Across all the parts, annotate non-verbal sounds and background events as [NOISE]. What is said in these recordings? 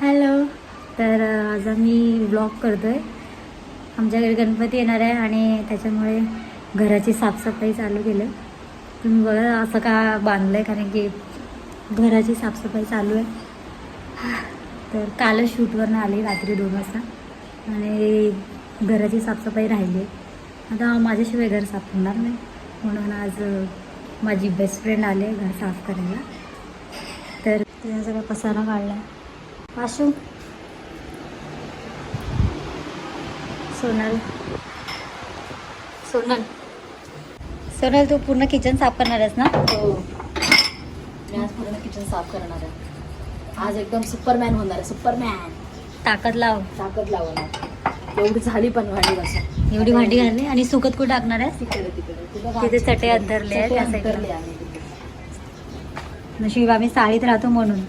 Hello. तर आज आम्ही ब्लॉग करतो आहे आमच्या घरी गणपती येणार आहे आणि त्याच्यामुळे घराची साफसफाई चालू केली. तुम्ही बघा असं का बांधलं आहे कारण की घराची साफसफाई चालू आहे. तर कालच शूटवरनं आली रात्री दोन वाजता. आणि घराची साफसफाई राहिली. आहे आता माझ्याशिवाय घर साफ होणार नाही. म्हणून आज माझी बेस्ट फ्रेंड आली आहे घर साफ करायला. तर तिचा सगळा पसारा काढला आहे वाशू सोनल. सोनल. सोनल तू पूर्ण किचन साफ करणार आहेस ना? हो. मी आज पूर्ण किचन साफ करणार आहे. आज एकदम सुपरमॅन होणार आहे. सुपरमॅन. ताकद लाव. ताकद लावणार. एवढी झाली पण भांडी बस. एवढी भांडी घालली? आणि सुकत कुठं टाकणार आहेस? तिकडे तिकडे. तिथं चटई अंतरली आहे आहे. नशीब आम्ही साडीत राहतो म्हणून.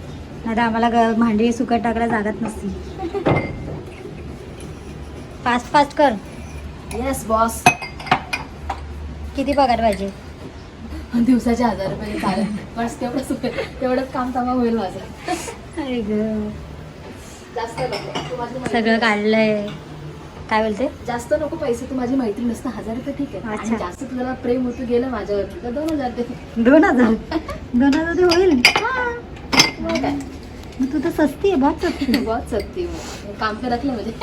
नाही आम्हाला भांडी सुकत टाकायला जागाच नसती. फास्ट फास्ट कर. येस बॉस किती पगार पाहिजे? दिवसाचे हजार रुपये चालेल. बस तेवढं सुक तेवढंच काम तमा होईल माझं. अरे गं. जास्त सगळं काढलंय. काय बोलते? जास्त नको पैसे तू माझी मैत्रीण नसतं. हजार रुपये ठीक आहे. अच्छा. जास्त तुला प्रेम होतं गेलं माझ्यावरती तर दोन हजार दोन हजार? दोन हजार ते होईल? काय? तू तर सस्ती आहे बहुत सस्ती आहे. बहुत सस्ती हूँ काम पे रख ले मुझे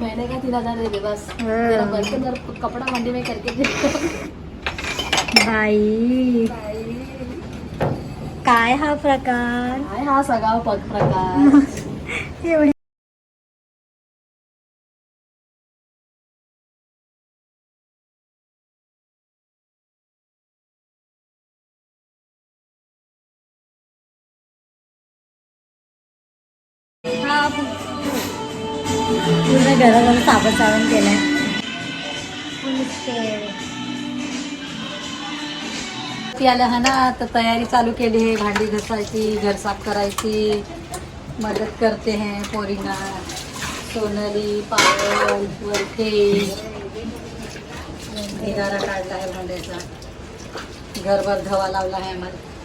महीने का तीन हजार दे दे बस हाँ। तेरा बर्तन और कपड़ा मंडी में करके दे। बाई काय हा प्रकार काय हा सगळा प्रकार [LAUGHS] एवढी हा पूर्ण घराला साबण साबण केलंय. ती आलं हा ना तर तयारी चालू केली आहे भांडी घसायची घर साफ करायची मदत करते हैं पोरींना. सोनली पावल वरखे ढिगारा काढला आहे भांड्याचा. घरभर धवा लावला आहे आम्हाला.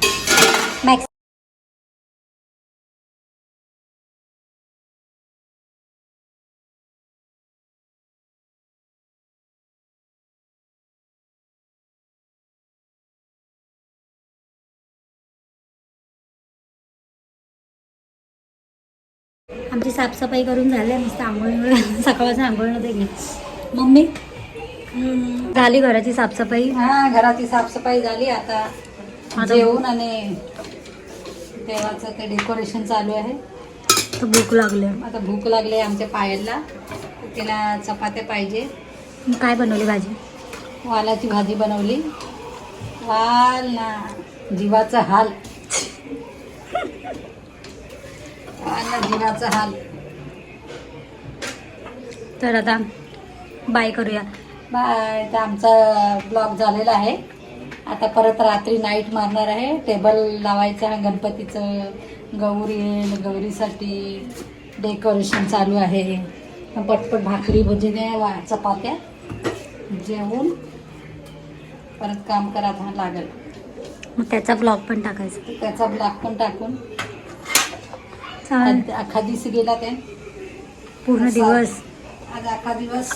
आमची साफसफाई करून झाली आहे मस्त आंघोळ सकाळपासून आंघोळ नव्हते गेली मम्मी? झाली घराची साफसफाई? हा घराची साफसफाई झाली. आता जेवून आणि देवाचं ते डेकोरेशन चालू आहे. तर भूक लागले. आता भूक लागली आहे आमच्या पायलला तिला चपात्या पाहिजे. काय बनवली भाजी? वालाची भाजी बनवली. वाल ना जीवाचा हाल वाल ना जीवाचा हाल. तर आता बाय करूया. बाय तर आमचा ब्लॉग झालेला आहे. आता परत रात्री नाईट मारणार आहे. टेबल लावायचं आहे गणपतीचं. गौरी गौरीसाठी डेकोरेशन चालू आहे. पटपट भाकरी भजी द्या चपात्या जेवून परत काम करायला लागेल. मग त्याचा ब्लॉग पण टाकायचा. त्याचा ब्लॉग पण टाकून छान. अख्खा दिवस गेला ते पूर्ण दिवस. आज अख्खा दिवस.